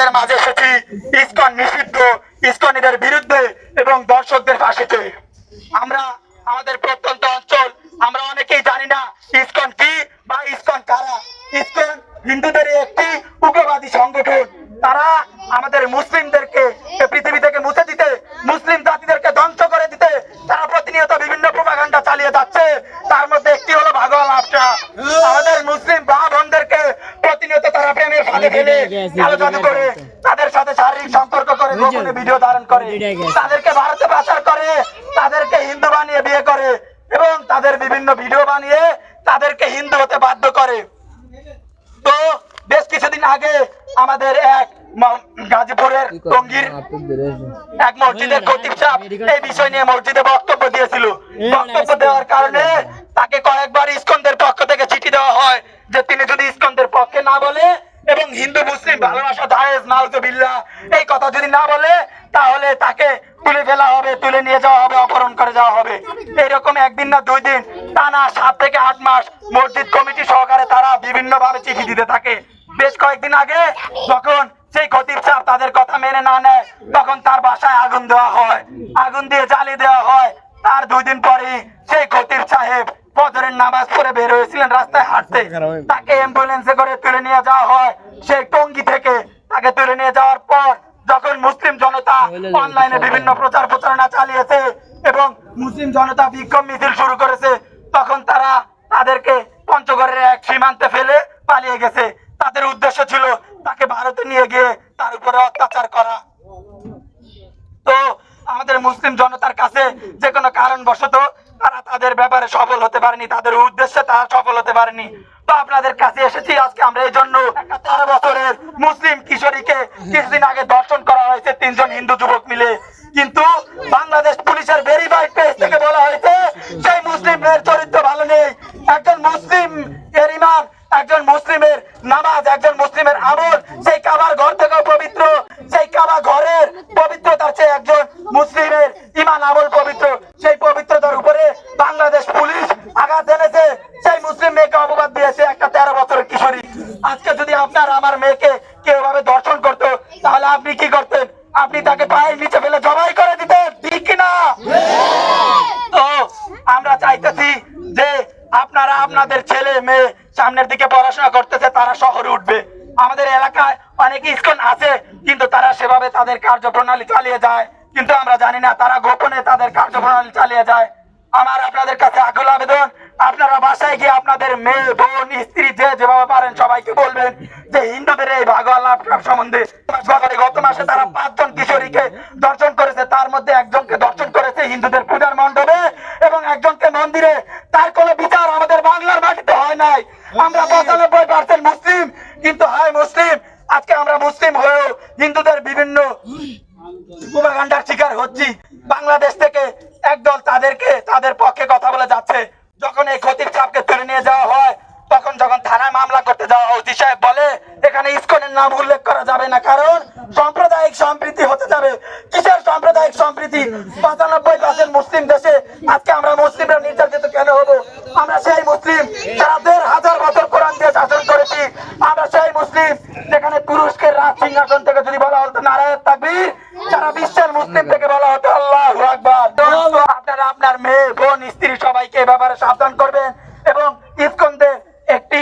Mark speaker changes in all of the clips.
Speaker 1: আপনাদের মাঝে এসেছি। ইসকন নিষিদ্ধ, ইসকনিদের বিরুদ্ধে এবং দর্শকদের ফাঁসিতে। আমরা, আমাদের প্রত্যন্ত অঞ্চল, আমরা অনেকেই জানি না ইসকন কি বা ইসকন কারা। ইসকন হিন্দুদের একটি উগ্রবাদী সংগঠন। তারা আমাদের মুসলিমদেরকে পৃথিবী থেকে মুছে দিতে, মুসলিম জাতিদেরকে ধ্বংস করে দিতে, তারা প্রতিনিয়ত বিভিন্ন প্রোপাগান্ডা চালিয়ে যাচ্ছে। তার মধ্যে একটি হলো ভাগওয়াল আফটা আমাদের মুসলিম ভাই বোনদেরকে প্রতিনিয়ত তারা কালো জাদু করে তাদের সাথে শারীরিক সম্পর্ক করে গোপনে ভিডিও ধারণ করে। তাদেরকে ভারতে পাচার করে তাদেরকে হিন্দু বানিয়ে বিয়ে করে এবং তাদের বিভিন্ন ভিডিও বানিয়ে তাদেরকে হিন্দু হতে বাধ্য করে। তো বেশ কিছুদিন আগে আমাদের এক গাজীপুরের টঙ্গীর এক মসজিদের খতিব সাহেব এই বিষয় নিয়ে মসজিদে বক্তব্য দিয়েছিল। বক্তব্য দেওয়ার কারণে তাকে কয়েকবার ইস্কনদের পক্ষ থেকে চিঠি দেওয়া হয় যে তিনি যদি ইস্কনদের পক্ষে না বলে এবং হিন্দু, মুসলিম ভালোবাসা জায়েজ নাউজুবিল্লাহ এই কথা যদি না বলে, তাহলে তাকে তুলে ফেলা হবে, তুলে নিয়ে যাওয়া হবে, অপহরণ করে যাওয়া হবে। এইরকম একদিন না দুই দিন, টানা সাত থেকে আট মাস মসজিদ কমিটি সহকারে তারা বিভিন্ন ভাবে চিঠি দিতে থাকে। বেশ কয়েকদিন আগে যখন সেই খতিব সাহেব তাদের কথা মেনে না নেয়, তখন তার বাসায় আগুন দেওয়া হয়। আগুন দিয়ে জ্বালিয়ে দেওয়া হয়। তার দুই দিন পরে সেই খতিব সাহেব ফজরের নামাজ পড়ে বের হয়েছিলেন রাস্তায় হাঁটতে তাকে অ্যাম্বুলেন্সে করে তুলে নিয়ে যাওয়া হয়। সেই টঙ্গি থেকে তাকে তুলে নিয়ে যাওয়ার পর যখন মুসলিম জনতা অনলাইনে বিভিন্ন প্রচার প্রচারণা চালিয়েছে এবং মুসলিম জনতা বিক্ষোভ মিছিল শুরু করেছে তখন তারা তাদেরকে পঞ্চগড়ের এক সীমান্তে ফেলে পালিয়ে গেছে। তাদের উদ্দেশ্য ছিল তাকে ভারতে নিয়ে গিয়ে তার উপরে অত্যাচার করা। তো আমাদের মুসলিম জনতার কাছে যে কোনো কারণবশত তারা তাদের ব্যাপারে সফল হতে পারেনি, তাদের উদ্দেশ্যে তারা সফল হতে পারেনি। তো আপনাদের কাছে এসেছি আজকে আমরা এই জন্য। তেরো বছরের মুসলিম কিশোরীকে কিছুদিন আগে দর্শন করা হয়েছে, তিনজন হিন্দু যুবক মিলে। কিন্তু বাংলাদেশ পুলিশের ভেরিফাইড পেজ থেকে বলা হয়েছে, সেই মুসলিমের চরিত্র ভালো নেই। একজন মুসলিম এর ইমান একজন মুসলিমের নামাজ, একজন মুসলিমের আমল, সেই কাবার ঘর থেকেও পবিত্র, সেই কাবা ঘরের পবিত্রতার চেয়ে একজন আজকে যদি আপনার আমার মেয়েকে কেউ ভাবে দর্শন করতো, তাহলে আপনি কি করতেন? আপনি তাকে পায়ের নিচে ফেলে জবাই করে দিতেন, ঠিক কিনা? তো আমরা চাইতেছি যে আপনারা আপনাদের ছেলে, মেয়ে সামনের দিকে পড়াশোনা করতেছে, তারা শহরে উঠবে। আমাদের এলাকায় অনেক স্কুল আছে, কিন্তু তারা সেভাবে তাদের কার্যপ্রণালী চালিয়ে যায়। কিন্তু আমরা জানি না তারা গোপনে তাদের কার্যপ্রণালী চালিয়ে যায়। আমার আপনাদের কাছে আকুল আবেদন আপনারা বাসায় গিয়ে আপনাদের মেয়ে বোন স্ত্রী যে যেভাবে পারেন সবাইকে বলবেন যে হিন্দুদের এই ভাগওয়াল লাভ সম্বন্ধে। গত- মাসে তারা পাঁচজন কিশোরীকে দর্শন করেছে তার মধ্যে একজনকে দর্শন করেছে হিন্দুদের পূজার মণ্ডপে এবং একজনকে মন্দিরে। তার কোনো বিচার আমাদের বাংলার মাটিতে হয় নাই। আমরা পঁচানব্বই পার্সেন্ট মুসলিম। কিন্তু হয় মুসলিম আজকে আমরা মুসলিম হয়েও হিন্দুদের বিভিন্ন প্রোপাগান্ডার শিকার হচ্ছি। বাংলাদেশ থেকে একদল তাদেরকে তাদের পক্ষে কথা বলে যাচ্ছে যখন এই খতিব সাহেবকে তুলে নিয়ে যাওয়া হয় তখন যখন থানায় মামলা করতে যাওয়া হয় ওসি সাহেব বলে এখানে ইসকনের নাম উল্লেখ করা যাবে না, কারণ সাম্প্রদায়িক সম্প্রীতি হতে যাবে। কিসের সাম্প্রদায়িক সম্প্রীতি? পঁচানব্বই পার্সেন্ট মুসলিম দেশে আজকে আমরা মুসলিমরা নির্যাতিত কেন হব? আমরা সেই মুসলিম যারা দেড় হাজার বছর কোরআন দিয়ে শাসন করেছি, আমরা সেই মুসলিম যেখানে পুরুষকে রাজ সিংহাসন থেকে যদি বলা হতো নারায়ণ তাকবীর সারা বিশ্বের মুসলিম থেকে বলা হতো আল্লাহ আপনারা আপনার মেয়ে, বোন, স্ত্রী সবাইকে এ ব্যাপারে সাবধান করবেন এবং ইসকনদের একটি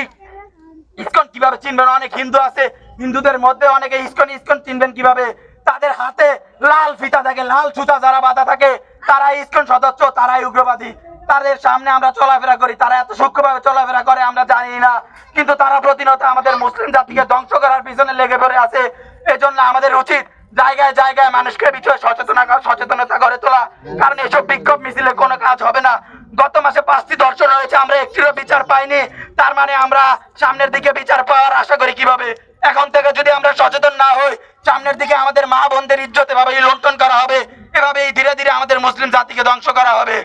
Speaker 1: ইসকন কীভাবে চিনবেন অনেক হিন্দু আছে, হিন্দুদের মধ্যে অনেকে ইস্কন ইস্কন চিনবেন কীভাবে? তাদের হাতে লাল ফিতা থাকে, লাল সুতা যারা বাঁধা থাকে তারা ইস্কন সদস্য, তারাই উগ্রবাদী। তাদের সামনে আমরা চলাফেরা করি, তারা এত সূক্ষ্মভাবে চলাফেরা করে, আমরা জানি না। কিন্তু তারা প্রতিনিয়ত আমাদের মুসলিম জাতিকে ধ্বংস করার পিছনে লেগে পড়ে আছে। এজন্য আমাদের উচিত জায়গায় জায়গায় মানুষকে বিষয়ে সচেতন সচেতনতা গড়ে তোলা। কারণ এসব বিক্ষোভ মিছিলে কোনো কাজ হবে না। গত মাসে পাঁচটি দর্শন হয়েছে, আমরা একটিরও বিচার পাইনি। তার মানে আমরা সামনের দিকে বিচার পাওয়ার আশা করি কীভাবে? এখন থেকে যদি আমরা সচেতন না হই, সামনের দিকে আমাদের মা বোনদের ইজ্জত এভাবেই লুণ্ঠন করা হবে। এভাবেই ধীরে ধীরে আমাদের মুসলিম জাতিকে ধ্বংস করা হবে।